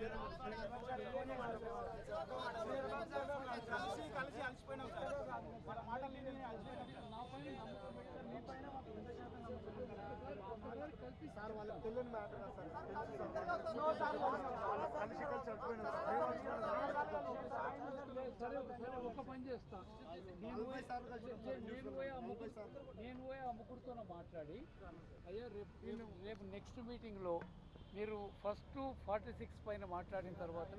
కలిసి కలిసి అలసిపోయినాం సార్ మన మాటలు అలసిపోయినాం సార్ వాళ్ళకి తెలియని మ్యాటర్ సార్ కలిసి కలిసి సరే సరే ఒక పని చేస్తా నేను నేను పోయి నేను పోయి అమ్ముకుడితో మాట్లాడి. అయ్యా రేపు- రేపు నెక్స్ట్ మీటింగ్లో మీరు ఫస్ట్ ఫార్టీ సిక్స్ పైన మాట్లాడిన తర్వాత.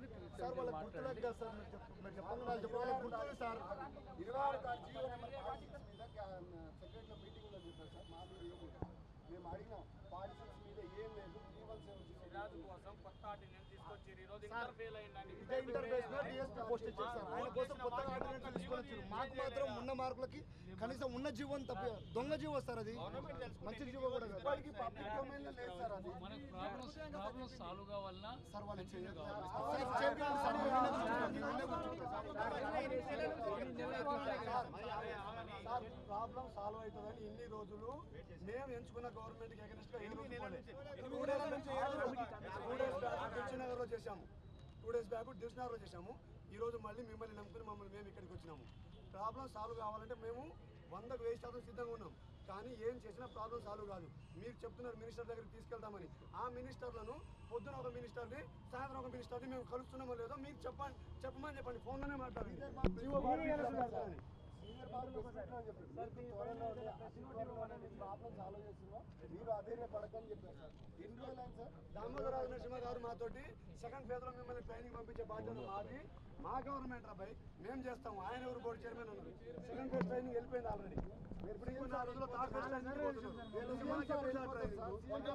మేము అడిగినాం సిక్స్ మీద ఏం లేదు త్రీ వన్ సెవెన్ సిరాజ్ కోసం కొత్త ఆర్డినెన్స్ తీసుకొచ్చి ఈ రోజు ఇంటర్ ఫెయిల్ అయిందని ఇదే ఇంటర్ఫేస్లో డిఎస్పీ పోస్ట్ ఇచ్చారు సార్ ఆయన కోసం కొత్తగా ఆర్డినెన్స్ తీసుకొని వచ్చారు మాకు మాత్రం ఉన్న మార్కులకి కనీసం ఉన్న జీవో తప్ప దొంగ జీవో సార్ అది మంచి జీవో కూడా కాదు. ఇప్పటికీ పబ్లిక్ డొమైన్లో లేదు సార్ అది మనకు ప్రాబ్లమ్స్ ప్రాబ్లమ్స్ సాల్వ్ కావాలన్నా సార్ వాళ్ళు చేయలేదు సార్ చెప్పండి సార్ ప్రాబ్లం సాల్వ్ అవుతుందని ఇన్ని రోజులు మేము ఎంచుకున్న గవర్నమెంట్కి అగెన్స్ట్గా దిల్సునగర్లో చేశాము. టూ డేస్ బ్యాక్ దిల్సునగర్లో చేశాము. ఈ రోజు మళ్ళీ మిమ్మల్ని నమ్ముకుని మమ్మల్ని మేము ఇక్కడికి వచ్చినాము. ప్రాబ్లం సాల్వ్ కావాలంటే మేము వందకు వెయ్యి శాతం సిద్ధంగా ఉన్నాం. కానీ ఏం చేసినా ప్రాబ్లం సాల్వ్ కాదు. మీరు చెప్తున్నారు మినిస్టర్ దగ్గరికి తీసుకెళ్తామని ఆ మినిస్టర్లను పొద్దున ఒక మినిస్టర్ని సాయంత్రం ఒక మినిస్టర్ని మేము కలుస్తున్నామో లేదో మీరు చెప్పండి చెప్పమని చెప్పండి. ఫోన్లోనే మాట్లాడండి. ప్రాబ్లం సాల్వ్ చేస్తున్నాం. మీరు అధైర్యపడకని చెప్పారు సార్. ఎన్ని రోజులు అయింది సార్. దామోదరాజు నరసింహ గారు మాతోటి సెకండ్ ఫేజ్లో మిమ్మల్ని ట్రైనింగ్ పంపించే బాధ్యత మాది. మా గవర్నమెంట్ అబ్బాయి మేము చేస్తాము ఆయన ఎవరు బోర్డు చైర్మన్ ఉన్నారు సెకండ్ ఫేజ్ ట్రైనింగ్ వెళ్ళిపోయింది ఆల్రెడీ.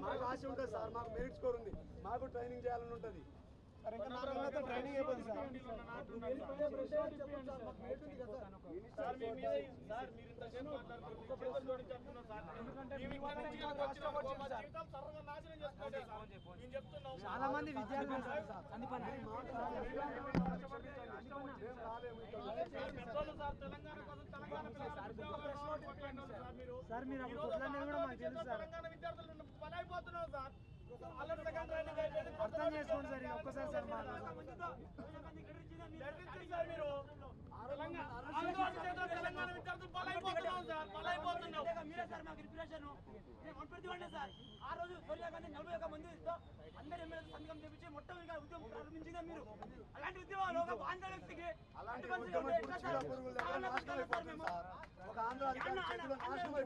మాకు ఆశ ఉంటుంది సార్ మాకు మెరిట్ స్కోర్ ఉంది. మాకు ట్రైనింగ్ చేయాలని ఉంటుంది. చాలా మంది పెద్దోళ్ళు సార్ తెలంగాణ పిల్లలు కొట్లాడినారు సార్ మీరు సార్ మీరు తెలంగాణ విద్యార్థులు సార్ ఆల్రెడీ సెకండ్ అర్థం చేసుకోండి సార్ ఒక్కసారి సార్ మీరు తెలంగాణ విద్యార్థులు సార్ మీరే సార్ మాకు సార్. ఆ రోజు సోనియా గాంధీ నలభై ఒక్క మంది అందరు ఎమ్మెల్యే సంతకం తెప్పించి మొట్టమొదటిగా ఉద్యమం ప్రారంభించిందే మీరు అలాంటి ఉద్యమాలు ఒక ఆంధ్ర వ్యక్తికి అలాంటి ఒక ఆంధ్ర తెలంగాణలో జీవో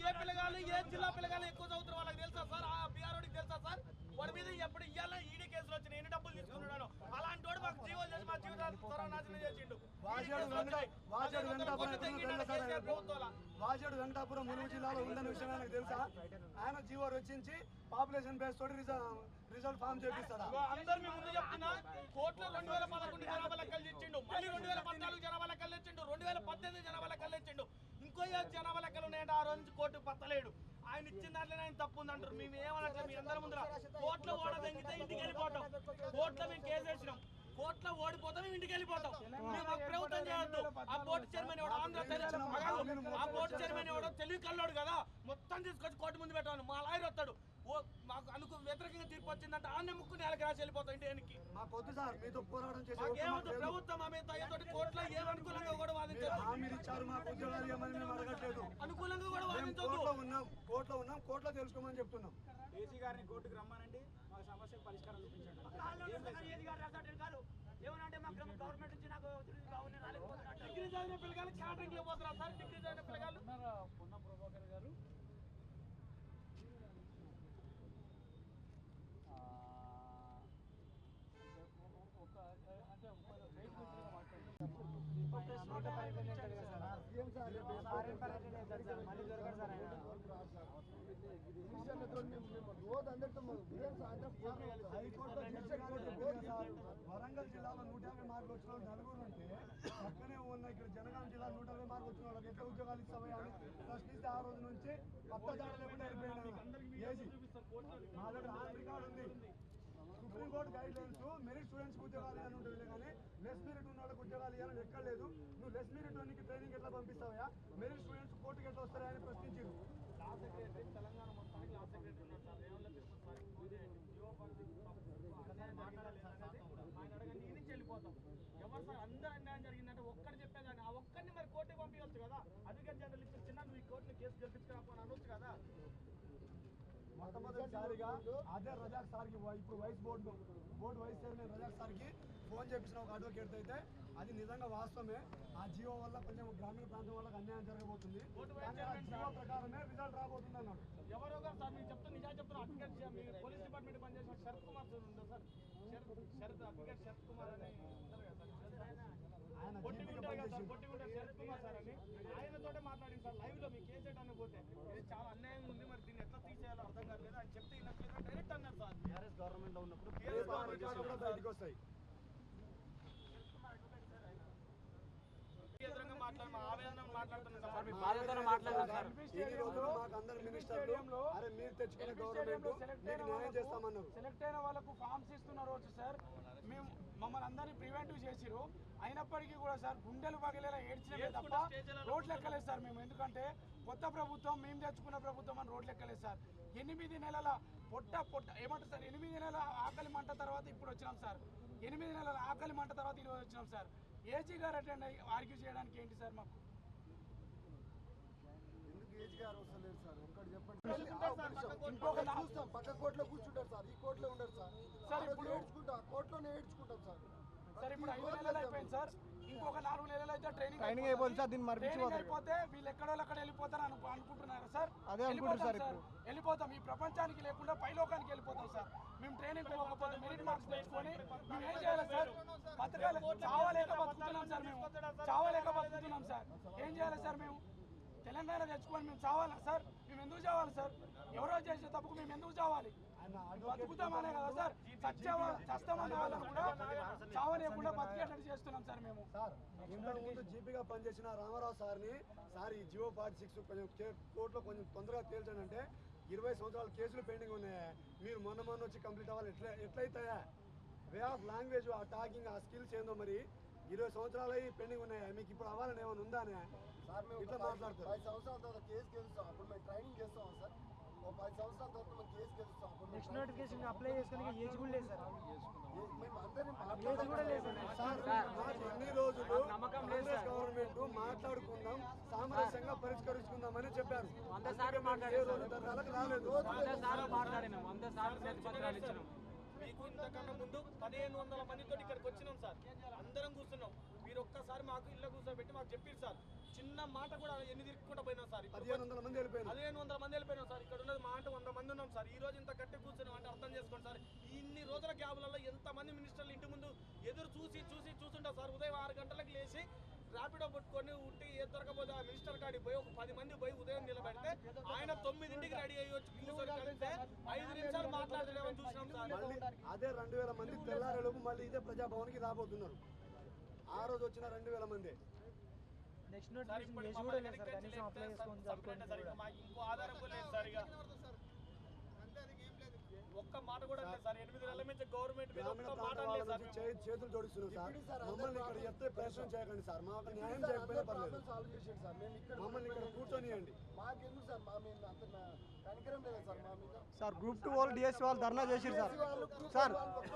ఏ పిల్లగాళ్ళు ఏ జిల్లా పిల్లగాళ్ళు ఎక్కువ చదువుతారు వాళ్ళకి తెలుసా సార్? ఆ బీఆర్ వాడికి తెలుసా సార్? వాడి మీద ఎప్పుడు ఇయ్యాల? ఈడీ కేసులు వచ్చినాయి. ఎన్ని డబ్బులు తీసుకున్నాడు. అలాంటి వాడు మాకు జీవోలు చేసి మా జీవితాలు సర్వనాశనం చేసిండు. వాజేడు వెంకట వాజేడు వెంకటాపురం వాజేడు వెంకటాపురం ములుగు జిల్లాలో ఉందన్న విషయం ఆయనకు తెలుసా? ఆయన జీవో రచించి పాపులేషన్ బేస్ తోటి రిజల్ట్ ఫామ్ చేపిస్తాడు? అందరు ముందు చెప్తున్నా కోట్ల రెండు వేల పదకొండు జనాభా లెక్కలు తెచ్చిండు మళ్ళీ రెండు వేల పద్నాలుగు జనాభా లెక్కలు తెచ్చిండు రెండు వేల పద్దెనిమిది జనాభా లెక్కలు తెచ్చిండు. ఇంకో జనాభా లెక్కలు ఉన్నాయంటే ఆ రోజు కోర్టు పత్తలేడు. ఆయన ఇచ్చిన దాంట్లోనే ఆయన తప్పు ఉంది అంటారు. మేము ఏమనట్లేదు మీ అందరి ముందర కోర్టులో ఓడ తెంగితే ఇంటికి వెళ్ళిపోవటం కోర్టులో మేము కేసు వేసినాం. కోర్టులో ఓడిపోతాం మేము ఇంటికి వెళ్ళిపోతాం. మేము ప్రభుత్వం చేయొద్దు. ఆ బోర్డు చైర్మన్ ఎవడో ఆంధ్ర తెలి- ఆ బోర్డు చైర్మన్ ఎవడో తెలివి కల్లోడు కదా. మొత్తం తీసుకొచ్చి కోర్టు ముందు పెట్టాను మా లాయర్ వస్తాడు. ఓ మాకు అందుకు వ్యతిరేకంగా తీర్పు వచ్చిందంటే ఆ నమ్ముకు నేలకి రాసి వెళ్ళిపోతాం ఇంటికి మాకు వద్దు సార్ మీతో పోరాటం చేసే ఓపిక మాకు మాకేమవుతుంది లేదు. ప్రభుత్వం ఆమె తోటి కోర్టులో ఏం అనుకూలంగా కూడా మీరు వాదించదు ఉన్నాం కోర్టులో ఉన్నాం కోర్టులో తెలుసుకోమని చెప్తున్నాం. ఏసీ గారిని కోర్టుకు రమ్మానండి మా సమస్యకు పరిష్కారం చూపించండి. ఏమనంటే మాకు గవర్నమెంట్ నుంచి నాకు. డిగ్రీ చదివిన పిల్లగాలు క్యాటరింగ్లో పోతున్నారు సార్ డిగ్రీ చదివిన పిల్లగాలు ఉన్నారా? పొన్న ప్రభాకర్ గారు ఆ, ఒక అంటే ఒక రైతు మిత్రులుగా మాట్లాడండి. రోజు అందరితో ఉదయం సాయంత్రం హైకోర్టులో డిస్ట్రిక్ట్ కోర్టు పోయి సార్, వరంగల్ జిల్లాలో నూట యాభై మార్కులు వచ్చిన వాళ్ళు నలుగురు ఉంటే పక్కనే ఉన్న ఇక్కడ జనగాం జిల్లా నూట యాభై మార్కులు వచ్చిన వాళ్ళకి ఎట్లా ఉద్యోగాలు ఇస్తామని అని ప్రశ్నిస్తే ఆ రోజు నుంచి పత్త దాడి లేకుండా వెళ్ళిపోయినాడు ఏజీ మా దగ్గర ఆన్ రికార్డు ఉంది supreme court guidelines merit students ఉద్యోగాలు ఇవ్వాలని ఉంటుంది కానీ లెస్ మెరిట్ ఉన్న వాళ్ళకి ఉద్యోగాలు ఇవ్వాలని ఎక్కడ లేదు. నువ్వు లెస్ మెరిట్ వానికి ట్రైనింగ్ ఎట్లా పంపిస్తావా మెరిట్ స్టూడెంట్స్ కోర్టుకి ఎట్లా వస్తారా అని ప్రశ్నించారు లా సెక్రటరీ తెలంగాణ మొత్తానికి లా సెక్రటరీ ఉన్నారు sir. Revanth Krishna sir. GO ఆయన అడగండి. ఈ నుంచి వెళ్ళిపోతాం. ఎవరు సార్? అందరూ అన్యాయం జరిగిందంటే ఒక్కటి చెప్పేదాన్ని. ఆ ఒక్కరిని మరి కోర్టుకి పంపించవచ్చు కదా? అడ్వకేట్ జనరల్ ఇచ్చిన చిన్న నువ్వు ఈ కోర్టులో కేసు గెలిపించుకురాకపోని అనొచ్చు కదా? మొట్టమొదటిసారిగా అదే రజాక్ సార్కి ఇప్పుడు vice board board vice chairman Razak సార్కి ఫోన్ చేపించిన ఒక అడ్వకేట్ అయితే అది నిజంగా వాస్తవమే. ఆ జియో వల్ల కొంచెం గ్రామీణ ప్రాంతం వాళ్ళకి అన్యాయం జరగబోతుంది. జియో ప్రకారమే రిజల్ట్ రాబోతుంది అన్నాడు. ఎవరో ఒకరు సార్ మీకు చెప్తున్నా నిజా చెప్తున్నా అడ్వకేట్ పోలీస్ డిపార్ట్మెంట్ పనిచేసిన Sarath Kumar sir sir? Sarath advocate Sarath Kumar అని ఉంటారు కదా సార్? కదా శరత్ కుమార్ అని. ఆయనతోటే మాట్లాడింది సార్ లైవ్లో మీ కేసు ఎట్టని పోతే. చాలా అన్యాయం మాకు అందరు మినిస్టర్లు అరే మీరు తెచ్చుకునే గవర్నమెంట్ సెలెక్ట్ అయిన వాళ్ళకు ఫామ్స్ ఇస్తున్న రోజు సార్. మేము మమ్మల్ని అందరినీ ప్రివెంటివ్ చేసిరు అయినప్పటికీ కూడా సార్ గుండెలు పగిలేలా ఏడ్చినమే తప్ప రోడ్లు ఎక్కలేదు సార్ మేము. ఎందుకంటే కొత్త ప్రభుత్వం మేము తెచ్చుకున్న ప్రభుత్వం అని రోడ్లు ఎక్కలేదు సార్. ఎనిమిది నెలల పొట్ట పొట్ట ఏమంటారు సార్? ఎనిమిది నెలల ఆకలి మంట తర్వాత ఇప్పుడు వచ్చినాం సార్. ఎనిమిది నెలల ఆకలి మంట తర్వాత ఈరోజు వచ్చినాం సార్. ఏజీ గారు అటెండ్ అయ్యి ఆర్గ్యూ చేయడానికి ఏంటి సార్ మాకు? ఎందుకు ఏజ్ గారు వస్తలేరు సార్ ఒక్కటి చెప్పండి ఇంకొక చూస్తాం పక్క కోర్టులో కూర్చుంటారు సార్ ఈ కోర్టులో ఉండరు సార్. సార్ ఇప్పుడు ఏడ్చుకుంటా ఆ కోర్టులోనే ఏడ్చుకుంటాం సార్. సార్ ఇప్పుడు ఐదు నెలలు అయిపోయింది సార్. ఇంకొక నాలుగు నెలలు అయితే ట్రైనింగ్ సార్, దీన్ని పోతారు. అయిపోతే వీళ్ళు ఎక్కడో అక్కడ వెళ్ళిపోతారు అను అనుకుంటున్నారు సార్? అదే అనుకుంటారు సార్. వెళ్ళిపోతాం వెళ్ళిపోతాం. ఈ ప్రపంచానికి లేకుండా పైలోకానికి వెళ్ళిపోతాం సార్. మేము ట్రైనింగ్ పోకపోతే మెరిట్ మార్క్స్ తెచ్చుకొని మేము ఏం చేయాలి సార్? బతకాలి. చావలేక బతుకుతున్నాం సార్? మేము. చావలేక బతుకుతున్నాం సార్. ఏం చేయాలి సార్ మేము? తెలంగాణ తెచ్చుకొని మేము చావాలా సార్? మేము ఎందుకు చావాలి సార్? ఎవరో చేసే తప్పుకు మేము ఎందుకు చావాలి? బతుకుతామనే కదా సార్. చచ్చావా చస్తామనే వాళ్ళని కూడా చావలేకుండా బతికేటట్టు చేస్తున్నాం సార్ మేము. సార్ ముందు జీపీగా పనిచేసిన రామారావు సార్ని సార్ ఈ జియో ఫార్టీ సిక్స్ కొంచెం కోర్టులో కొంచెం తొందరగా తేల్చండి అంటే ఇరవై సంవత్సరాల కేసులు పెండింగ్ ఉన్నాయా. మీరు మొన్న మొన్న వచ్చి కంప్లీట్ అవ్వాలి. ఎట్లా ఎట్లయితాయా? Way of language ah talking ah skills ఏందో మరి ఇరవై సంవత్సరాలు అయ్యి పెండింగ్ ఉన్నాయా. మీకు ఇప్పుడు అవ్వాలని ఏమైనా ఉందానే సార్ మేము ఇట్లా మాట్లాడతారు. పది సంవత్సరాల తర్వాత కేసు గెలుస్తాం. అప్పుడు మేము ట్రైనింగ్ చేస్తాం సార్. ఒక పది సంవత్సరాల తర్వాత మేము కేసు గెలుస్తాం. అప్పుడు నెక్స్ట్ నోటిఫికేషన్ అప్లై చేసుకోవడానికి ఏజ్ కూడా లేదు సార్. మేము అందరినీ ఏజ్ కూడా లేదు సార్. సార్ మాకు ఎన్ని రోజులు కాంగ్రెస్ గవర్నమెంట్ మాట్లాడుకుందాం సామరస్యంగా పరిష్కరించుకుందామని చెప్పారు. ఏ రోజు ధర్నాలకు రాలేదు. మాట్లాడినాం. వంద సార్లు ప్రతిపత్రాలు ఇచ్చినాం మీకు ఇంతకన్నా ముందు పదిహేను వందల మందితో ఇక్కడికి వచ్చినాం సార్. అందరం కూర్చున్నాం. మీరు ఒక్కసారి మాకు ఇళ్ళ కూర్చోబెట్టి మాకు చెప్పారు సార్. చిన్న మాట కూడా ఎన్ని తిరుక్కుంటా పోయినాం సార్. పదిహేను వందల మంది వెళ్ళిపోయినారు పదిహేను వందల మంది వెళ్ళిపోయినాం సార్. ఇక్కడ ఉన్నది మా అంటే వంద మంది ఉన్నాం సార్. ఈ రోజు ఇంత గట్టి కూర్చున్నాం అంటే అర్థం చేసుకోండి సార్. ఇన్ని రోజుల గ్యాప్లలో ఎంత మంది మినిస్టర్లు ఇంటి ముందు ఎదురు చూసి చూసి చూసుంటారు సార్. ఉదయం ఆరు గంటలకు లేచి ర్యాపిడో పుట్టుకొని ఉంటే ఏ దొరకపోతే ఆ మినిస్టర్ కాడికి పోయి ఒక పది మంది పోయి ఉదయం నిలబెడితే ఆయన తొమ్మిదింటికి రెడీ అయ్యి వచ్చి కూర్చొని కలిస్తే ఐదు నిమిషాలు మాట్లాడలేమని చూసినాం సార్. మళ్ళీ అదే రెండు వేల మంది తెల్లారేలోపు మళ్ళీ ఇదే ప్రజాభవన్కి రాబోతున్నారు. ఆ రోజు వచ్చిన రెండు వేల మంది. నెక్స్ట్ కూడా లేదు సార్. కనీసం అప్లై సార్ ఇక ఆధారం కూడా లేదు సార్. ఇక ఒక్క మాట కూడా లేదు సార్. ఎనిమిది నెలల నుంచి గవర్నమెంట్ మీద గ్రామీణ ఒక్క మాట లేదు సార్. చేతులు జోడిస్తున్నాం సార్. మమ్మల్ని ఇక్కడ ఎత్తే చేయకండి సార్. మాకు న్యాయం చేయకపోయినా పర్లేదు. సాల్వ్ చేసేది సార్. మేము ఇక్కడ మమ్మల్ని ఇక్కడ కూర్చొనియండి. మాకెందుకు సార్? మా మీద అంత నా- కనికరం లేదా సార్ మా మీద. సార్ గ్రూప్ టూ వాళ్ళు డిఎస్ వాళ్ళు ధర్నా చేసిరు సార్. సార్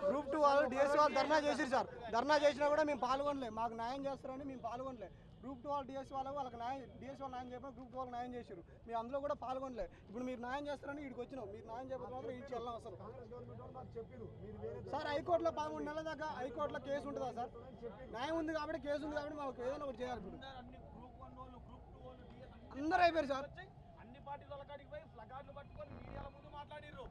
గ్రూప్ టూ వాళ్ళు డిఎస్ వాళ్ళు ధర్నా చేసిరు సార్. ధర్నా చేసినా కూడా మేము పాల్గొనలే. మాకు న్యాయం చేస్తారని మేము పాల్గొనలే. గ్రూప్ టూ వాళ్ళు డిఎస్ వాళ్ళు వాళ్ళకి న్యాయం డిఎస్ వాళ్ళు న్యాయం చేయకపోతే గ్రూప్ టూ వాళ్ళకి న్యాయం చేశారు. మీ అందులో కూడా పాల్గొనలే. ఇప్పుడు మీరు న్యాయం చేస్తారని ఇక్కడికి వచ్చినాం. మీరు న్యాయం చేయకపోతే మాత్రం ఇచ్చి వెళ్ళాం అసలు సార్ హైకోర్టులో పదమూడు నెలల దాకా హైకోర్టులో కేసు ఉంటుందా సార్? న్యాయం ఉంది కాబట్టి కేసు ఉంది కాబట్టి మాకు ఏదైనా ఒకటి చేయాలి ఇప్పుడు. అన్ని గ్రూప్ వాళ్ళు గ్రూప్ వాళ్ళు అందరూ అయిపోయారు సార్. వచ్చి అన్ని పార్టీల వాళ్ళ కాడికి పోయి ప్లకార్డులు పట్టుకొని మీడియాల ముందు మాట్లాడిర్రు.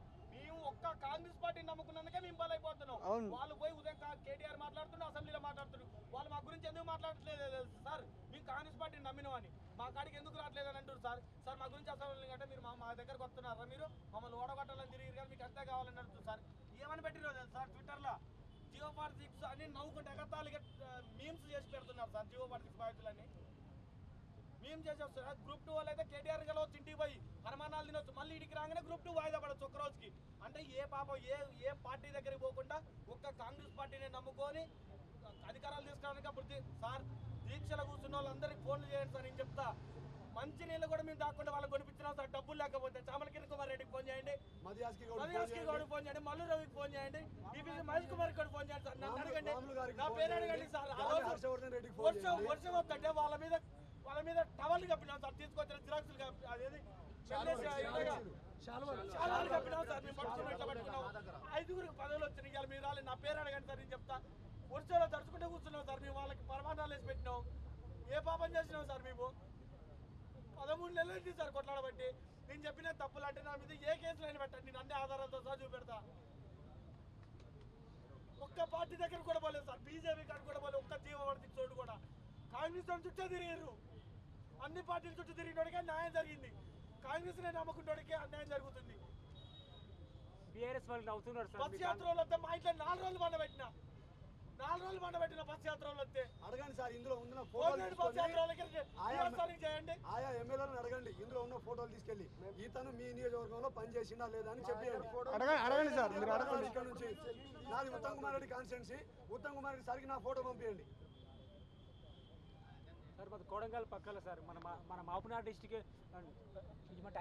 ఒక్క కాంగ్రెస్ పార్టీని నమ్ముకున్నందుకే మేము బలైపోతున్నాం. వాళ్ళు పోయి ఉదయం కేటీఆర్ మాట్లాడుతున్నారు అసెంబ్లీలో మాట్లాడుతున్నారు వాళ్ళు మా గురించి ఎందుకు మాట్లాడట్లేదు సార్ మేము కాంగ్రెస్ పార్టీని నమ్మినామని మా కాడికి ఎందుకు రావట్లేదు అని అంటారు సార్. సార్ మా గురించి అసెంబ్లీ అంటే మీరు మా దగ్గరకు వస్తున్నారా మీరు? మమ్మల్ని ఓడగొట్టాలని తిరిగి కానీ మీకు అంతే కావాలని అడుగుతారు సార్. ఏమని పెట్టిరో సార్? ట్విట్టర్లో జియో ఫార్ సిక్స్ అని నవ్వుకుంటే ఎగతాళిగా మీమ్స్ చేసి పెడుతున్నారు సార్ జియో ఫార్ సిక్స్ బాధితులని మేము చేసేస్తారు గ్రూప్ టూ వాళ్ళు అయితే కేటీఆర్ గెలవచ్చు ఇంటికి పోయి హనుమానాలు తినొచ్చు మళ్ళీ ఇంటికి రాగానే గ్రూప్ టూ వాయిదా పడవచ్చు ఒక్క రోజుకి అంటే ఏ పాపం ఏ ఏ పార్టీ దగ్గరికి పోకుండా ఒక్క కాంగ్రెస్ పార్టీని నమ్ముకొని అధికారాలు తీసుకోవడానికి అప్పుడు సార్ దీక్షలో కూర్చున్న వాళ్ళందరికీ ఫోన్లు చేయండి సార్ నేను చెప్తా. మంచి నీళ్ళు కూడా మేము దాక్కుండా వాళ్ళకి కొనిపించినాం సార్ డబ్బులు లేకపోతే. చామల కిరణ్ కుమార్ రెడ్డికి ఫోన్ చేయండి. మధ్యాస్కి గౌడ్కి ఫోన్ చేయండి. మల్లు రవికి ఫోన్ చేయండి. డిపిసి మహేష్ కుమార్ కూడా ఫోన్ చేయండి సార్. నన్ను అడగండి. నా పేరు. అడగండి సార్. వర్షం. వర్షం వస్తుంటే వాళ్ళ మీద వాళ్ళ మీద టవల్ కప్పినాం సార్. తీసుకొచ్చిన జిరాక్సులు కప్పి- అదేది? చాలా ఇలాగా సార్ మేము పట్టుకున్నాం ఇట్లా పట్టుకున్నాం. ఐదుగురికి పదవులు వచ్చినాయి ఇవాళ మీరు రాలేదు. నా పేరు అడగండి సార్ నేను చెప్తా. వర్షంలో తడుచుకుంటే కూర్చున్నాం సార్ మేము వాళ్ళకి పరమాణాలు వేసి పెట్టినాం. ఏ పాపం చేసినాం సార్ మేము? పదమూడు నెలలు అయింది సార్ కొట్లాడబట్టి. నేను చెప్పిన తప్పులు అంటే నా మీద ఏ కేసులు అయినా పెట్టండి నేను అన్ని ఆధారాలతో సహా చూపెడతా. ఒక్క పార్టీ దగ్గర కూడా పోలేదు సార్ బీజేపీ కాడ కూడా పోలేదు ఒక్క జీవవర్తి చోటు కూడా. కాంగ్రెస్ చుట్టూ తిరిగారు అన్ని పార్టీల చుట్టూ తిరిగినోడికే న్యాయం జరిగింది. కాంగ్రెస్ నే నమ్ముకున్నోడికే అన్యాయం జరుగుతుంది. బీఆర్ఎస్ వాళ్ళు అవుతున్నారు బస్ యాత్రలు వస్తే మా ఇంట్లో నాలుగు రోజులు పండబెట్టిన? నాలుగు రోజులు పండబెట్టిన బస్ యాత్రలు వస్తే? అడగండి సార్ ఇందులో ఉన్న ఫోటోలు బస్ యాత్రలకి చేయండి. ఆయా ఎమ్మెల్యేలను అడగండి ఇందులో ఉన్న ఫోటోలు తీసుకెళ్ళి ఇతను మీ నియోజకవర్గంలో పనిచేసిందా లేదా అని చెప్పేయండి అడగండి. అడగండి సార్ మీరు అడగండి ఇక్కడ నుంచి. నాది ఉత్తమ్ కుమార్ రెడ్డి కాన్స్టిట్యున్సీ. ఉత్తమ్ కుమార్ రెడ్డి సార్కి నా ఫోటో పంపించండి సార్ మాది కోడంగల్ పక్కల సార్ మన మన మాపునార్ డిస్టిక్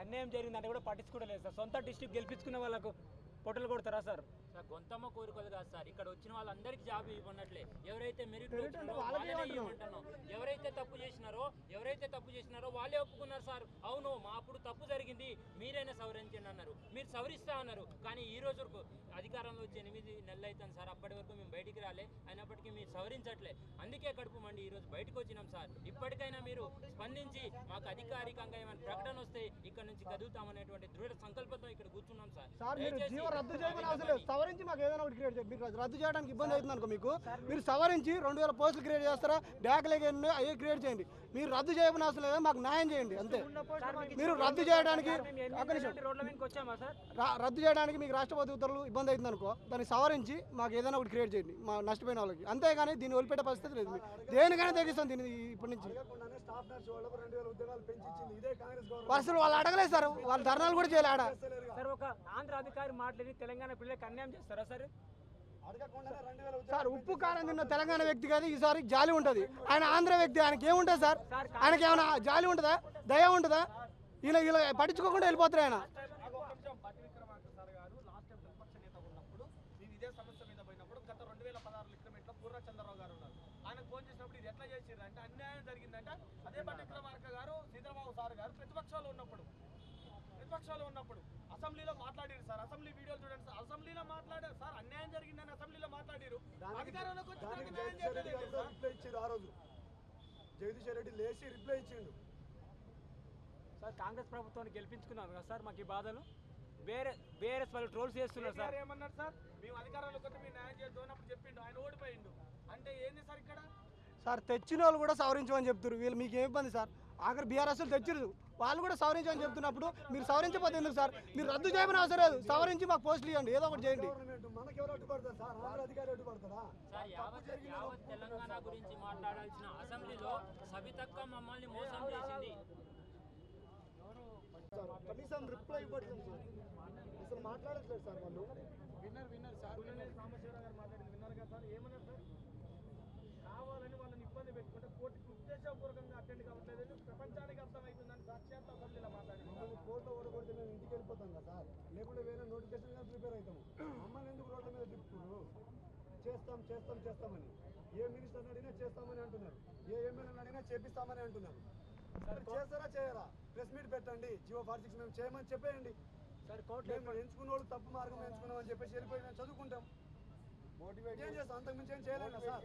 అన్యాయం జరిగిందంటే కూడా పట్టించుకోవడం సార్. సొంత డిస్టిక్ గెలిపించుకున్న వాళ్ళకు పొట్టలు కొడతారా సార్? గొంతమ్మ కోరికలు కాదు సార్. ఇక్కడ వచ్చిన వాళ్ళందరికీ జాబ్ ఇవ్వనట్లే. ఎవరైతే మెరిట్ ఎవరైతే తప్పు చేసినారో ఎవరైతే తప్పు చేసినారో వాళ్ళే ఒప్పుకున్నారు సార్. అవును మా అప్పుడు తప్పు జరిగింది మీరైనా సవరించండి అన్నారు. మీరు సవరిస్తా అన్నారు. కానీ ఈ రోజు వరకు అధికారంలో వచ్చి ఎనిమిది నెలలు అవుతుంది సార్. అప్పటి వరకు మేము బయటికి రాలే. అయినప్పటికీ మీరు సవరించట్లే. అందుకే కడుపు మండి ఈ రోజు బయటకు వచ్చినాం సార్. ఇప్పటికైనా మీరు స్పందించి మాకు అధికారికంగా ఏమైనా ప్రకటన వస్తే ఇక్కడ నుంచి కదులుతామనేటువంటి దృఢ సంకల్పంతో ఇక్కడ కూర్చున్నాం సార్. రద్దు చేయమని అవసరం లేదు. సవరించి మాకు ఏదైనా ఒకటి క్రియేట్ చేయండి. మీరు రద్దు చేయడానికి ఇబ్బంది అవుతుంది అనుకో మీకు. మీరు సవరించి రెండు వేల పోస్టులు క్రియేట్ చేస్తారా? బ్యాక్లెగ్ ఎన్ని అవి క్రియేట్ చేయండి. మీరు రద్దు చేయమని అవసరం లేదు మాకు న్యాయం చేయండి అంతే. మీరు రద్దు చేయడానికి రద్దు చేయడానికి మీకు రాష్ట్రపతి ఉత్తర్వులు ఇబ్బంది అవుతుంది అనుకో దాన్ని సవరించి మాకు ఏదైనా ఒకటి క్రియేట్ చేయండి మా నష్టపోయిన వాళ్ళకి. అంతేగాని దీన్ని వదిలిపెట్టే పరిస్థితి లేదు. దేనికైనా తెగిస్తాం దీన్ని ఇప్పటి నుంచి. అడగకుండానే వాళ్ళు అడగలేదు సార్ వాళ్ళు ధర్నాలు కూడా చేయలే ఆడ. సార్ ఒక ఆంధ్ర అధికారి మాట్లాడి తెలంగాణ పిల్లలకి అన్యాయం చేస్తారా సార్? సార్ ఉప్పు కారం తిన్న తెలంగాణ వ్యక్తి కాదు ఈసారి జాలి ఉంటుంది. ఆయన ఆంధ్ర వ్యక్తి ఆయనకి ఏముంటుంది సార్? ఆయనకి ఏమైనా జాలి ఉంటుందా? దయ ఉంటుందా? ఇలా ఇలా పట్టించుకోకుండా వెళ్ళిపోతారు ఆయన. ఒక నిమిషం పట్టి విక్రమార్క సార్ గారు లాస్ట్ టైం ప్రతిపక్ష నేత ఉన్నప్పుడు మేము ఇదే సమస్య మీద పోయినప్పుడు గత రెండు వేల పదహారు లిక్విడమెంట్లో పూర్వ చంద్రరావు గారు ఉన్నారు. ఆయనకు ఫోన్ చేసినప్పుడు ఇది ఎట్లా చేసిర్రు అంటే అన్యాయం జరిగిందంటే. అదే పట్టి విక్రమార్క గారు సీతారామరావు సార్ గారు ప్రతిపక్షాలు ఉన్నప్పుడు. ప్రతిపక్షాలు ఉన్నప్పుడు అసెంబ్లీలో మాట్లాడారు సార్. అసెంబ్లీ వీడియోలు చూడండి సార్. అసెంబ్లీలో మాట్లాడారు సార్ అన్యాయం జరిగిందని అసెంబ్లీలో మాట్లాడారు. అధికారంలోకి రెడ్డి చేయలేదు గారు సార్? రిప్లై ఇచ్చిండు ఆ రోజు. జగదీష్ రెడ్డి లేచి రిప్లై ఇచ్చిండు. సార్ కాంగ్రెస్ ప్రభుత్వాన్ని గెలిపించుకున్నాం కదా సార్ మాకు ఈ బాధలు? వేరే బీఆర్ఎస్ వాళ్ళు ట్రోల్స్ చేస్తున్నారు సార్. ఏమన్నారు సార్? మేము అధికారంలోకి వస్తే మేము న్యాయం చేద్దాం అన్నప్పుడు చెప్పిండు. ఆయన ఓడిపోయిండు. అంటే ఏంది సార్ ఇక్కడ? సార్ తెచ్చిన వాళ్ళు కూడా సవరించమని చెప్తారు వీళ్ళు మీకు ఏమి ఇబ్బంది సార్? ఆఖరి బీఆర్ఎస్ తెచ్చిరు వాళ్ళు కూడా సవరించమని చెప్తున్నప్పుడు మీరు సవరించకపోతే ఎందుకు సార్? మీరు రద్దు చేయమని అవసరం లేదు. సవరించి మాకు పోస్టులు ఇవ్వండి. ఏదో ఒకటి చేయండి. గవర్నమెంట్ మనకి ఎవరు అడ్డుపడతారు సార్? ఆంధ్ర అధికారి అడ్డుపడతారా? సార్ యావత్ యావత్ తెలంగాణ గురించి మాట్లాడాల్సిన అసెంబ్లీలో సవితక్క మమ్మల్ని మోసం చేసింది. కనీసం రిప్లై ఇవ్వట్లేదు సార్. అసలు మాట్లాడట్లేదు సార్ వాళ్ళు. విన్నర్ విన్నర్ సార్ సాంబశివరావు గారు మాట్లాడింది విన్నారు కదా సార్ ఏమన్నారు సార్ కావాలని వాళ్ళని ఇబ్బంది పెట్టుకుంటే కోర్టుకి ఉద్దేశపూర్వకంగా అటెండ్ కావట్లేదు. ప్రపంచానికి అర్థమవుతుందని సాక్షాత్ అసెంబ్లీలో మమ్మల్ని కోర్టులో ఓడగొడితే మేము ఇంటికి వెళ్ళిపోతాం కదా సార్. లేకుంటే వేరే నోటిఫికేషన్గా ప్రిపేర్ అవుతాము. మమ్మల్ని ఎందుకు రోడ్ల మీద తిప్పుతున్నారు? చేస్తాం చేస్తాం చేస్తామని. ఏ మినిస్టర్ని అడిగినా చేస్తామని అంటున్నారు. ఏ ఎమ్మెల్యేని అడిగినా చేపిస్తామని అంటున్నారు. చేస్తారా చేయరా? ప్రెస్ మీట్ పెట్టండి. జియో ఫార్ సిక్స్ మేము చేయమని చెప్పేయండి. సార్ కోర్టు ఎంచుకున్న వాళ్ళు తప్పు మార్గం ఎంచుకున్నాం అని చెప్పేసి వెళ్ళిపోయి మేము చదువుకుంటాం. ఏం చేస్తాం అంతకుమించి ఏం చేయలేము సార్?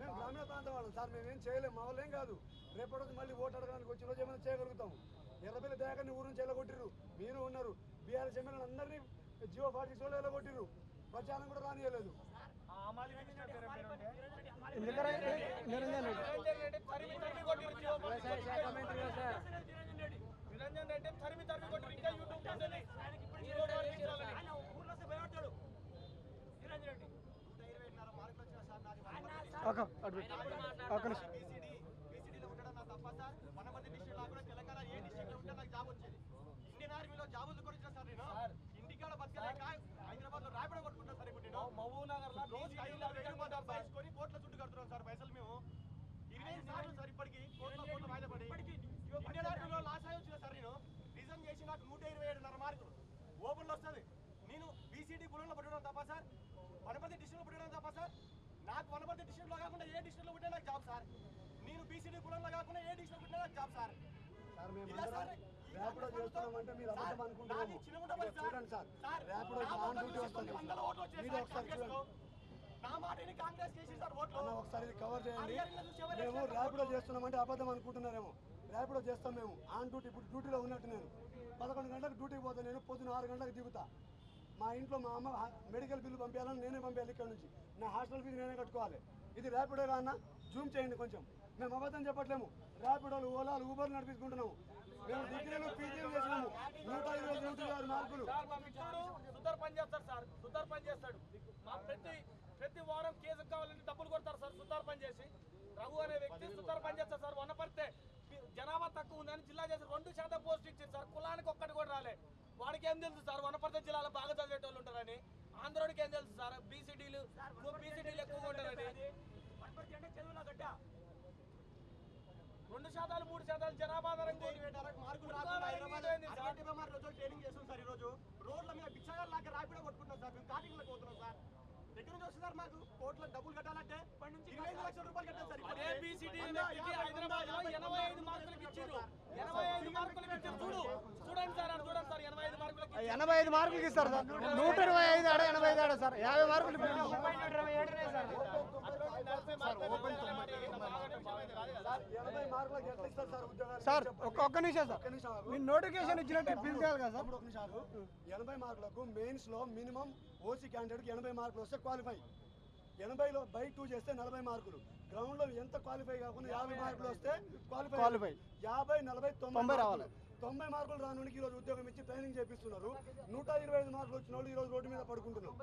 మేము గ్రామీణ ప్రాంతం వాళ్ళం. సార్ మేము ఏం చేయలేము మా వాళ్ళు ఏం కాదు. రేపటి రోజు మళ్ళీ ఓటు అడగడానికి వచ్చిన రోజు ఏమైనా చేయగలుగుతాం. ఎర్రబెల్లి దయాకర్ని ఊరు నుంచి వెళ్ళగొట్టిర్రు మీరు ఉన్నారు. బీఆర్ఎస్ ఎమ్మెల్యేలు అందరినీ జియో సిక్స్ వాళ్ళు వెళ్ళగొట్టిర్రు ప్రచారం కూడా రానియలేదు. నిరంజన్ రెడ్డి తరిమి తరిమి కొట్టిరు జియో వ్యవసాయ ఒక ఒక నిమిషం. ఇండియన్ ఆర్మీలో జాబ్ కొట్టిన సార్ నేను? ఇంటికాడ బతకలేక హైదరాబాద్లో రాపిడ కొట్టుకుంటా సార్ నేను. మహబూబ్ నగర్లో రోజు ఐదు వేలు మా డబ్బా వేసుకొని కోట్ల చుట్టూ సార్ పైసలు మేము. సార్ ఇప్పటికి కోట్ల కోట్ల లాస్ అయ్యి వచ్చిన నేను. రీజన్ చేసి నూట ఇరవై ఏడున్నర మార్కులు. ఓపెన్లు వస్తుంది. నేను బీసీడీ బులంలో పట్టుకున్నాను తప్ప సార్. నాకు వనపర్తి డిస్ట్రిక్ట్లో కాకుండా ఏ డిస్ట్రిక్ట్లో పుట్టినా నాకు జాబ్ సార్. నేను బీసీడీ కులంలో కాకుండా ఏ డిస్ట్రిక్ట్లో పుట్టినా నాకు జాబ్ సార్. నా మాటని కాంగ్రెస్ చేసి ఓట్లు. ఒకసారి కవర్ చేయండి. మేము ర్యాపిడో? చేస్తున్నామంటే అబద్ధం అనుకుంటున్నారేమో. ర్యాపిడో చేస్తాం మేము. ఆన్ డ్యూటీ ఇప్పుడు డ్యూటీలో ఉన్నట్టు నేను. పదకొండు గంటలకు డ్యూటీకి పోతా నేను పొద్దున ఆరు గంటలకు దిగుతా. మా ఇంట్లో మా అమ్మ మెడికల్ బిల్లు పంపించాలని నేనే పంపించాలి ఇక్కడ నుంచి. నా హాస్టల్ ఫీజు నేనే కట్టుకోవాలి. ఇది ర్యాపిడోగా అన్న. జూమ్ చేయండి కొంచెం. మేము అబద్ధం చెప్పట్లేము. ర్యాపిడోలు ఓలాలు ఊబర్లు నడిపించుకుంటున్నాము. మేము డిగ్రీలు పీజీలు చేసినాము నూట ఇరవై నూట ఆరు మార్కులు. పని చేస్తాడు సార్. పని చేస్తాడు. మా ప్రతి ప్రతి వారం కేసు కావాలంటే డబ్బులు కొడతారు సార్ సుతార్ పని చేసి. రఘు అనే వ్యక్తి సుతార్ పని చేస్తారు సార్. వనపడితే జనాభా తక్కువ ఉందని జిల్లా చేసి రెండు శాతం పోస్ట్ ఇచ్చారు సార్. కులానికి ఒక్కటి కూడా రాలే. వాడికి ఏం తెలుసు సార్? వనపర్తి జిల్లాలో బాగా చదివేటోళ్ళు ఉంటారని. ఆంధ్రోడికి ఏం తెలుసు సార్? బీసీడీలు బీసీడీలు ఎక్కువగా ఉంటారని. రెండు శాతాలు మూడు శాతాలు జనాభా ట్రైనింగ్ చేస్తాం సార్ ఈ రోజు రోడ్ల మీద బిచ్చగారు లాగా రాపిడో కొట్టుకుంటాం సార్. మేము పోతున్నాం సార్. ఎక్కడి నుంచి వస్తుంది సార్ మాకు. కోట్ల డబ్బులు కట్టాలంటే ఇరవై ఐదు లక్షల రూపాయలు కట్టాలి సార్. అదే బీసీడీ వ్యక్తికి హైదరాబాద్లో ఎనభై ఐదు మార్కులకు ఇచ్చారు. ఎనభై ఐదు మార్కులకు ఇచ్చారు. చూడు చూడండి సార్ చూడండి సార్ ఎనభై ఐదు మార్కులకు ఇస్తారు సార్ నూట ఇరవై ఐదు ఆడ ఎనభై ఐదు ఆడ సార్ యాభై మార్కులు సార్ ఒక్క నిమిషం సార్. మీరు నోటిఫికేషన్ ఇచ్చినట్టు పిలిచాలి కదా సార్ ఒక నిమిషం ఆగు. ఎనభై మార్కులకు మెయిన్స్లో మినిమం ఓసీ క్యాండిడేట్కి ఎనభై మార్కులు వస్తే క్వాలిఫై ఎనభైలో బై టూ చేస్తే నలభై మార్కులు గ్రౌండ్లో ఎంత క్వాలిఫై కాకుండా యాభై మార్కులు వస్తే క్వాలిఫై Qualify. యాభై నలభై తొంభై. రావాలి. తొంభై మార్కులు రానునికి ఈ రోజు ఉద్యోగం ఇచ్చి ట్రైనింగ్ చేపిస్తున్నారు. నూట ఇరవై ఐదు మార్కులు వచ్చిన వాళ్ళు ఈ రోజు రోడ్డు మీద పడుకుంటున్నాం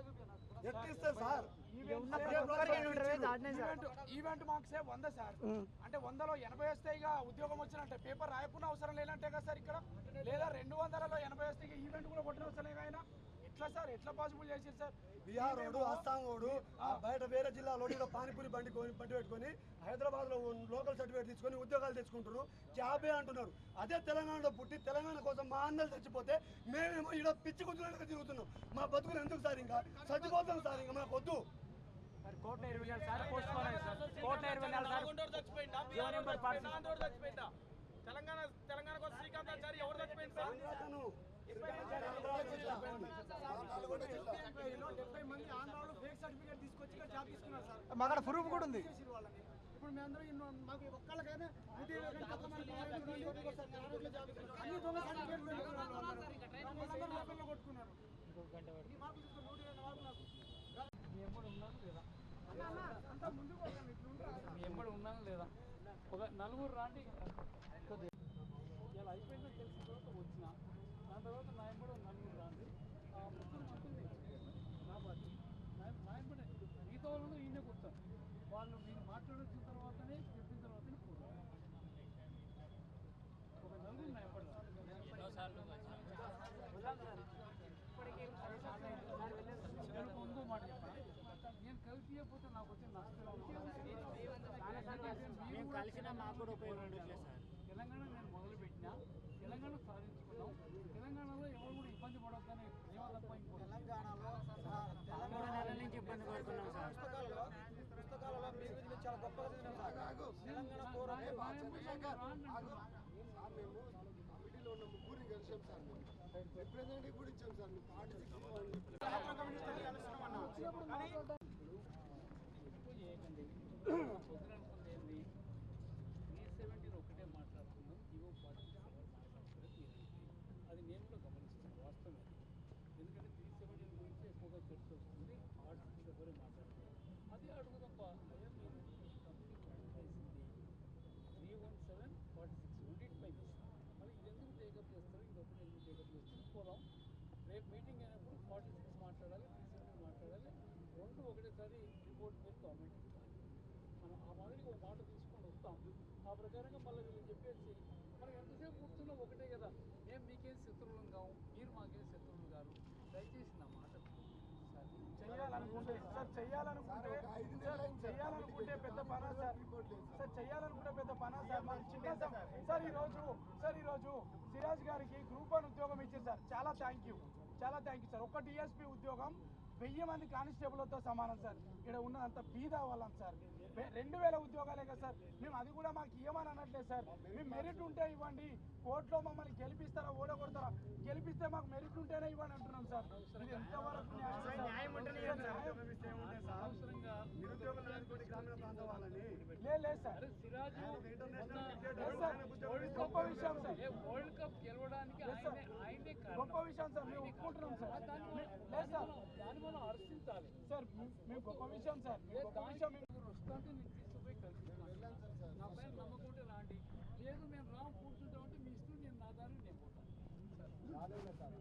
ఎట్టిస్తే సార్? ఈవెంట్ ఈవెంట్ మార్క్సే వంద సార్. అంటే వందలో ఎనభై వస్తే ఇక ఉద్యోగం వచ్చినట్టే. పేపర్ రాయకుండా అవసరం లేనట్టే కదా సార్ ఇక్కడ? లేదా రెండు వందలలో ఎనభై వస్తే ఇక ఈవెంట్ కూడా కొట్టిన అవసరం లేదు ఎట్లా సార్? ఎట్లా పాసిబుల్ చేసారు sir? Bihar road Assam road ఆ. బయట వేరే జిల్లాలో పానీపూరి బండి కొని బండి పెట్టుకొని హైదరాబాద్లో లోకల్ సర్టిఫికేట్ తీసుకొని ఉద్యోగాలు తెచ్చుకుంటారు జాబే అంటున్నారు. అదే తెలంగాణలో పుట్టి తెలంగాణ కోసం మా అన్నలు చచ్చిపోతే మేమేమో ఈడ పిచ్చి కుదిరినట్టుగా తిరుగుతున్నాం. మా బతుకులు ఎందుకు సార్ ఇంకా? చచ్చిపోతాం సార్ ఇంకా మాకు వద్దు కోట్ల ఇరవై నాలుగు పోస్ట్ పోన్ సార్. ఇరవై నాలుగు చచ్చిపోయిందా? తెలంగాణ తెలంగాణ కోసం శ్రీకాంత్ ఆచారి ఎవరు చచ్చిపోయింది సార్? అతను సర్టిఫికేట్ తీసుకొచ్చి తీసుకున్నారు ప్రూఫ్ కూడా ఉంది. ఇప్పుడు మీ అందరూ ఇన్నో మాకు ఒక్కళ్ళకైనా నూట ఉన్నాను లేదా? ఒక నలుగురు రాండి మంది ఓట్లు కొట్టారు. ఆ రోజుల్లో జాబ్ ఇస్తున్నారు. అన్ని దొంగ సర్టిఫికేట్లు పెట్టుకున్నారు వాళ్ళందరూ. వాళ్ళందరూ లోకల్లో కొట్టుకున్నారు ఈ మార్కులు తీసుకొని నూట ఇరవై మార్కులు నాకు. మీ ఎమ్మడి ఉన్నాను లేదా అన్న, అన్న, అంతా ముందుకు పోతాం ఇట్లా ఉంటా. మీ ఎమ్మడి ఉన్నాను లేదా ఒక నలుగురు రాండి ఇలా అయిపోయిందని తెలిసిన తర్వాత వచ్చిన దాని తర్వాత నా ఎంబడి నలుగురు రాండి ఆ ముగ్గురు మంత్రులు నా పార్టీ నా నా ఎంబడి మిగతా వాళ్ళు ఈయన కూర్చోను వాళ్ళు మీరు మాట్లాడొచ్చిన తర్వాతనే చెప్పిన తర్వాతనే కూర్చోను ఒక నలుగురు నా ఎంబడి ఎన్నోసార్లు నేను ఇంకో మాట చెప్పాను నేను కలిసి ఇవ్వకపోతే నాకు వచ్చే నష్టం మాకు కూడా ఉపయోగం ఉండట్లేదు సార్. తెలంగాణ నేను మొదలుపెట్టినా తెలంగాణ సాధించుకున్నాం. తెలంగాణలో ఎవరు కూడా ఇబ్బంది పడొద్దని మూడు నెలల నుంచి ఇబ్బంది పడుతున్నాం సార్. పుస్తకాలలో పుస్తకాలలో మీ గురించి మేము చాలా గొప్పగా చదివినాం సార్. తెలంగాణ పోరాటం మా ఎంబడి రాండి అంటున్నా. సార్ మేము కమిటీలో ఉన్న ముగ్గురిని కలిసాం సార్ మేము. రిప్రజెంటేటివ్ కూడా ఇచ్చాం సార్ మేము. పార్టీ ఎక్కువ చేయకండి పొద్దున అనుకుంది ఏంది త్రీ సెవెంటీని ఒకటే మాట్లాడుతున్నాం ఇవో ఫార్టీ మాట్లాడుతున్నారు అది నేను కూడా గమనిస్తాను వాస్తవం అది ఎందుకంటే త్రీ సెవెంటీన్ గురించి ఎక్కువగా చర్చ వస్తుంది ఆర్ట్ సిక్స్ ఎవరే మాట్లాడుతున్నారు అదే అడుగుదప్ప అయ్యా మీరు కంపెనీ చేసింది three one seven forty six రెండింటిపై మరి ఇది ఎందుకు టేకప్ చేస్తారు ఇంకొకటి ఎందుకు టేకప్ చేస్తారు పోదాం రేపు సిక్స్ మాట్లాడాలి సెవెంటీన్ మాట్లాడాలి. రెండు ఒకటేసారి రిపోర్ట్ మీద ఇవ్వాలి మనం ఆ మాదిరిగా ఒక మాట తీసుకొని వస్తాం. ఆ ప్రకారంగా మళ్ళీ వీళ్ళు చెప్పేసి మనం ఎంతసేపు కూర్చున్నా ఒకటే కదా. మేము మీకేం శత్రువులం కావు మీరు మాకేం శత్రువులు కాదు దయచేసి నా మాట చేయాలనుకుంటే సార్ చేయాలనుకుంటే చేయాలనుకుంటే పెద్ద పనా సార్. సార్. చేయాలనుకుంటే పెద్ద పనా సార్. సార్. సార్. ఈ రోజు సార్ ఈ రోజు సిరాజ్ గారికి గ్రూప్ వన్ ఉద్యోగం ఇచ్చారు సార్. చాలా థ్యాంక్ యూ. చాలా థ్యాంక్ యూ సార్ ఒక డిఎస్పీ ఉద్యోగం వెయ్యి మంది కానిస్టేబుల్తో సమానం సార్ ఇక్కడ ఉన్న అంత బీద వాళ్ళం సార్ రెండు వేల ఉద్యోగాలే కదా సార్ మేము అది కూడా మాకు ఇవ్వమని అనట్లేదు సార్ మేము మెరిట్ ఉంటే ఇవ్వండి. కోర్టులో మమ్మల్ని గెలిపిస్తారా ఓడగొడతారా? గెలిపిస్తే మాకు మెరిట్ ఉంటేనే ఇవ్వండి అంటున్నాం సార్ ఇది ఎంతవరకు లేదు సార్. గొప్ప విషయం సార్ వరల్డ్ కప్ గెలవడానికి లేదు సార్. ఆయనే ఆయనే గొప్ప విషయం సార్ మేము ఒప్పుకుంటున్నాం సార్. లేదు సార్. సార్ మేము- గొప్ప విషయం సార్. గొప్ప విషయం వస్తుంటే నేను తీసుకుపోయి కల్పిస్తాను నా పైన నమ్మకుంటే రాండి లేదు మేము రాము కూర్చుంటామంటే మీ ఇష్టం నేను నా దారి నేను పోతాను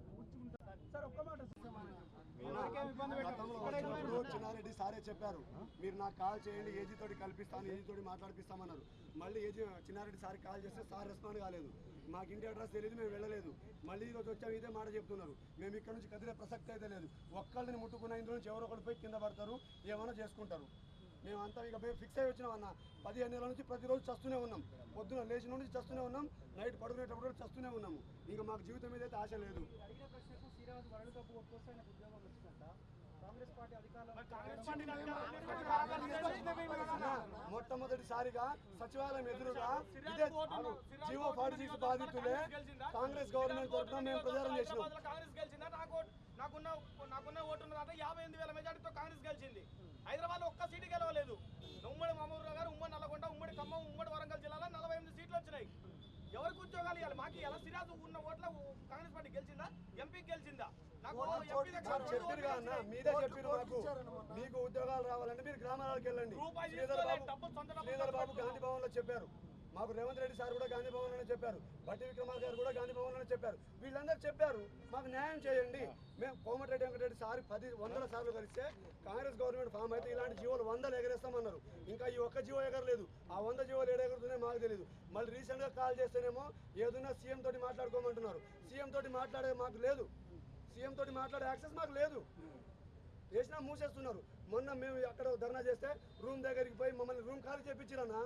సార్ ఒక్క మాట గతంలో వచ్చినప్పుడు చిన్నారెడ్డి సారే చెప్పారు. మీరు నాకు కాల్ చేయండి ఏజీ తోటి కల్పిస్తాను ఏజీ తోటి మాట్లాడిపిస్తామన్నారు. మళ్ళీ ఏజీ చిన్నారెడ్డి సార్ కాల్ చేస్తే సార్ రెస్పాండ్ కాలేదు. మాకు ఇంటి అడ్రస్ తెలియదు మేము వెళ్ళలేదు. మళ్ళీ ఈరోజు వచ్చాము ఇదే మాట చెప్తున్నారు. మేము ఇక్కడ నుంచి కదిలే ప్రసక్తి అయితే లేదు. ఒక్కళ్ళని ముట్టుకున్న ఇందులో నుంచి ఎవరో ఒకటి పోయి కింద పడతారు ఏమైనా చేసుకుంటారు. మేము అంతా ఇక మేము ఫిక్స్ అయ్యి వచ్చినాం అన్న. పదిహేను నెలల నుంచి ప్రతిరోజు చస్తూనే ఉన్నాం. పొద్దున లేచిన నుంచి చస్తూనే ఉన్నాం నైట్ పడుకునేటప్పుడు కూడా చస్తూనే ఉన్నాము. ఇంకా మాకు జీవితం మీద అయితే ఆశ లేదు. కాంగ్రెస్ పార్టీ అధికారంలో మొట్టమొదటిసారిగా సచివాలయం ఎదురుగా ఇదే జీవో ఫార్టీ సిక్స్ బాధితులే కాంగ్రెస్ గవర్నమెంట్ తరఫున మేము ప్రచారం చేసినాం. హైదరాబాద్లో కాంగ్రెస్ గెలిచిందా? నాకు నాకున్న నాకున్న ఓటు ఉన్నదంటే యాభై ఎనిమిది వేల మెజార్టీతో కాంగ్రెస్ గెలిచింది. హైదరాబాద్ ఒక్క సీటు గెలవలేదు. ఉమ్మడి మహబూబ్ గారు ఉమ్మడి నల్లగొండ ఉమ్మడి ఖమ్మం ఉమ్మడి వరంగల్ జిల్లాలో నలభై ఎనిమిది సీట్లు వచ్చినాయి. ఎవరికి ఉద్యోగాలు ఇవ్వాలి? మాకు ఎలా సిరాజు ఉన్న ఓట్ల కాంగ్రెస్ పార్టీ గెలిచిందా? ఎంపీ గెలిచిందా? నాకు మాకు. మీకు ఉద్యోగాలు రావాలంటే మీరు గ్రామాలకు వెళ్ళండి. శ్రీధర్ బాబు గాంధీ భవన్లో చెప్పారు. మాకు రేవంత్ రెడ్డి సార్ కూడా గాంధీ భవన్ అని చెప్పారు. బట్టి విక్రమార్ గారు కూడా గాంధీ భవన్ అని చెప్పారు. వీళ్ళందరూ చెప్పారు మాకు న్యాయం చేయండి. మేము కోమటిరెడ్డి వెంకటరెడ్డి సార్ పది వందల సార్లు కలిస్తే కాంగ్రెస్ గవర్నమెంట్ ఫామ్ అయితే ఇలాంటి జీవోలు వందలు ఎగరేస్తామన్నారు. ఇంకా ఈ ఒక్క జీవో ఎగరలేదు. ఆ వంద జీవోలు ఏడు ఎగురుతున్నాయో మాకు తెలియదు మళ్ళీ రీసెంట్గా కాల్ చేస్తేనేమో ఏదైనా సీఎం తోటి మాట్లాడుకోమంటున్నారు. సీఎం తోటి మాట్లాడే మాకు లేదు. సీఎం తోటి మాట్లాడే యాక్సెస్ మాకు లేదు. చేసినా మూసేస్తున్నారు. మొన్న మేము అక్కడ ధర్నా చేస్తే రూమ్ దగ్గరికి పోయి మమ్మల్ని రూమ్ ఖాళీ చేయించారన్నా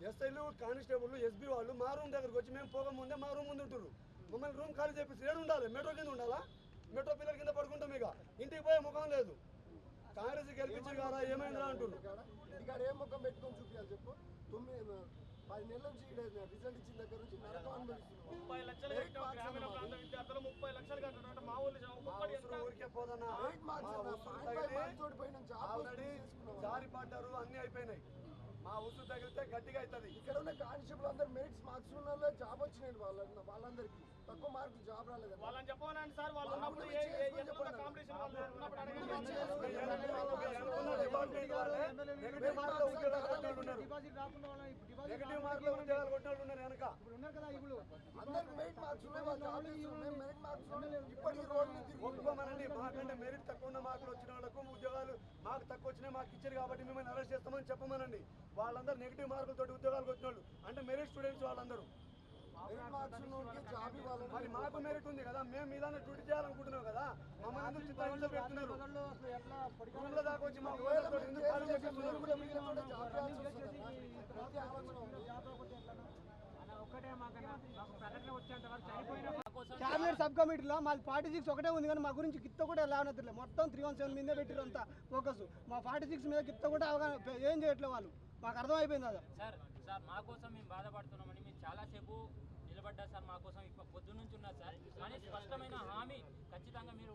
ఎస్ఐలు కానిస్టేబుల్ ఎస్బీ వాళ్ళు మా రూమ్ దగ్గరికి వచ్చి మేము పోక ముందే మా రూమ్ ముందు ఉంటున్నారు మమ్మల్ని రూమ్ ఖాళీ చేపించి ఏడు ఉండాలి మెట్రో కింద ఉండాలా? మెట్రో పిల్లల కింద పడుకుంటాం ఇక. ఇంటికి పోయే ముఖం లేదు. కాంగ్రెస్ గెలిపించారు కదా ఏమైందిరా అంటున్నారు ఇక్కడ ఏం ముఖం పెట్టుకొని చూపించాలి చెప్పు? తొమ్మిది పది నెలల నుంచి రిజల్ట్ ఇచ్చిన దగ్గర నుంచి నరకం అనుభవిస్తున్నాం. జారి పడ్డారు అన్ని అయిపోయినాయి. మా ఉసురు తగిలితే గట్టిగా అవుతుంది. ఇక్కడ ఉన్న కానిస్టేబుల్ అందరు మెరిట్స్ మార్క్స్ ఉన్న జాబ్ వచ్చినాయి వాళ్ళ వాళ్ళందరికీ. తక్కువ మార్కులు జాబ్ రాలేదు వాళ్ళని చెప్పమనండి సార్ వాళ్ళు ఉన్నప్పుడు కాంపిటీషన్ వాళ్ళు అడగండి. డిపాజిట్ రాకుండా వాళ్ళని నెగటివ్ మార్కులు ఉద్యోగాలు కొట్టిన వాళ్ళు ఉన్నారు వెనక? ఇప్పుడు ఉన్నారు కదా ఇప్పుడు. అందరికి మెరిట్ మార్క్స్ మెరిట్ మార్క్స్ ఇప్పటికీ రోడ్ మీద తిరుగుతున్నాం. ఒప్పుకోమనండి మాకంటే మెరిట్ తక్కువ ఉన్న మార్కులు వచ్చిన వాళ్ళకు ఉద్యోగాలు మాకు తక్కువ వచ్చినాయి మాకు ఇచ్చారు కాబట్టి మిమ్మల్ని అరెస్ట్ చేస్తామని చెప్పమనండి. వాళ్ళందరూ నెగిటివ్ మార్కులతో ఉద్యోగాలు వచ్చిన వాళ్ళు అంటే మెరిట్ స్టూడెంట్స్ వాళ్ళందరూ. మరి మాకు మెరిట్ ఉంది కదా మేము మీ దాన్ని డ్యూటీ చేయాలనుకుంటున్నాం కదా మమ్మల్ని ఎందుకు పెడుతున్నారు? దాకా వచ్చి మా ఒకవేళ ఊళ్ళతో మేము ఎందుకు? మేము క్యాబినెట్ సబ్ కమిటీలో మాది ఫార్టీ సిక్స్ ఒకటే ఉంది కానీ మా గురించి గిత్త కూడా ఎలా మొత్తం త్రీ వన్ సెవెన్ మీదే పెట్టారు అంతా ఫోకస్ మా ఫార్టీ సిక్స్ మీద గిత్త కూడా అవగాహన ఏం చేయట్లేదు వాళ్ళు? మాకు అర్థమైపోయింది అది. సార్ సార్ మా కోసం మేము బాధపడుతున్నామని మీరు చాలాసేపు నిలబడ్డారు సార్ మా కోసం ఇప్పుడు పొద్దు నుంచి ఉన్నారు సార్. కానీ స్పష్టమైన హామీ ఖచ్చితంగా మీరు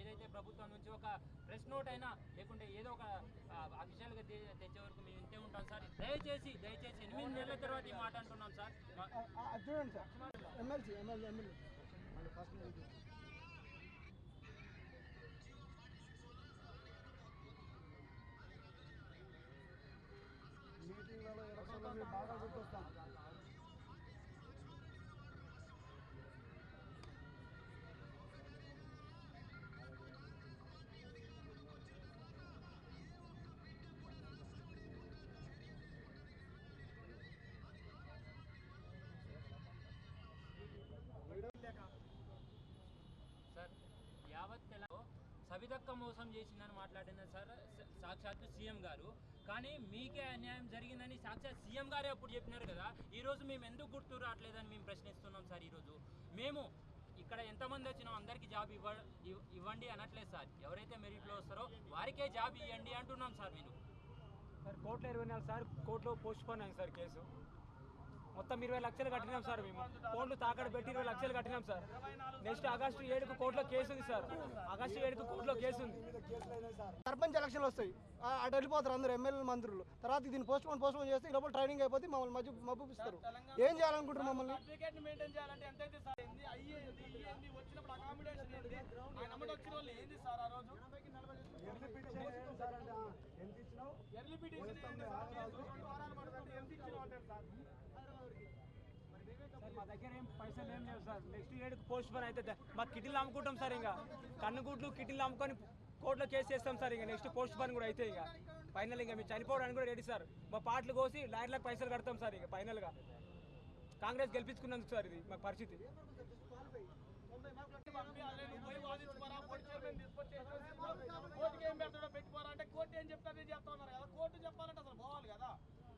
ఏదైతే ప్రభుత్వం నుంచి ఒక ప్రెస్ నోట్ అయినా లేకుంటే ఏదో ఒక అఫీషియల్గా తెచ్చే వరకు మేము ఇంతే ఉంటాం సార్. దయచేసి దయచేసి ఎనిమిది నెలల తర్వాత ఈ మాట అంటున్నాం సార్. చూడండి సార్. ఎమ్మెల్సీ ఎమ్మెల్యే ఎమ్మెల్యే సవితక్క మోసం చేసిందని మాట్లాడిన సార్ సాక్షాత్తు సీఎం గారు. కానీ మీకే అన్యాయం జరిగిందని సాక్షాత్ సీఎం గారే అప్పుడు చెప్పినారు కదా. ఈరోజు మేము ఎందుకు గుర్తు రావట్లేదని మేము ప్రశ్నిస్తున్నాం సార్ ఈరోజు మేము ఇక్కడ ఎంతమంది వచ్చినా అందరికీ జాబ్ ఇవ్వ ఇవ్వండి అనట్లేదు సార్. ఎవరైతే మెరిట్లో వస్తారో వారికే జాబ్ ఇవ్వండి అంటున్నాం సార్ నేను సార్ కోర్టులో ఇరవై నాలుగు సార్ కోర్టులో పోస్ట్ పోన్ అయింది సార్ కేసు. మొత్తం ఇరవై లక్షలు కట్టినాం సార్ మేము. ఫోన్లు తాకడ పెట్టి ఇరవై లక్షలు కట్టినాం సార్. నెక్స్ట్ ఆగస్టు ఏడుకు కోర్టులో కేసు ఉంది సార్. ఆగస్టు ఏడుకు కోర్టులో కేసు ఉంది. సర్పంచ్ ఎలక్షన్లు వస్తాయి. ఆ, అటు వెళ్ళిపోతారు అందరు ఎమ్మెల్యేలు మంత్రులు. తర్వాత దీన్ని పోస్ట్ పోన్ పోస్ట్ పోన్ చేస్తే ఈ లోపల ట్రైనింగ్ అయిపోతే మమ్మల్ని మధ్య మబ్బుపిస్తారు ఏం చేయాలనుకుంటారు మమ్మల్ని? సర్టిఫికేట్ మెయింటైన్ చేయాలంటే ఎంత అయితే సార్ ఏంది అయ్యేది ఇయ్యేది వచ్చినప్పుడు అకామిడేషన్ ఏంది ఆయన అమ్మటి వచ్చిన వాళ్ళు ఏంది సార్ ఆ రోజు? ఎర్లీ పిటిషన్ మా దగ్గర ఏం పైసలు ఏం లేవు సార్. నెక్స్ట్ ఇయర్కి పోస్ట్ పోన్ అయితే మా కిటిల్ అమ్ముకుంటాం సార్ ఇంకా కన్నుగుడ్లు కిటిల్ అమ్ముకొని కోర్టులో కేసు చేస్తాం సార్ ఇంకా నెక్స్ట్ పోస్ట్ పోన్ కూడా అయితే ఇక ఫైనల్ ఇంకా మీరు చనిపోవడానికి కూడా రెడీ సార్. మా పాటలు కోసి లాయర్లకు పైసలు కడతాం సార్ ఇంకా ఫైనల్గా కాంగ్రెస్ గెలిపించుకున్నందుకు సార్ ఇది మా పరిస్థితి. కోర్టు ఏం చెప్తారని చెప్తా ఉన్నారు కదా. కోర్టు చెప్పాలంటే అసలు పోవాలి కదా.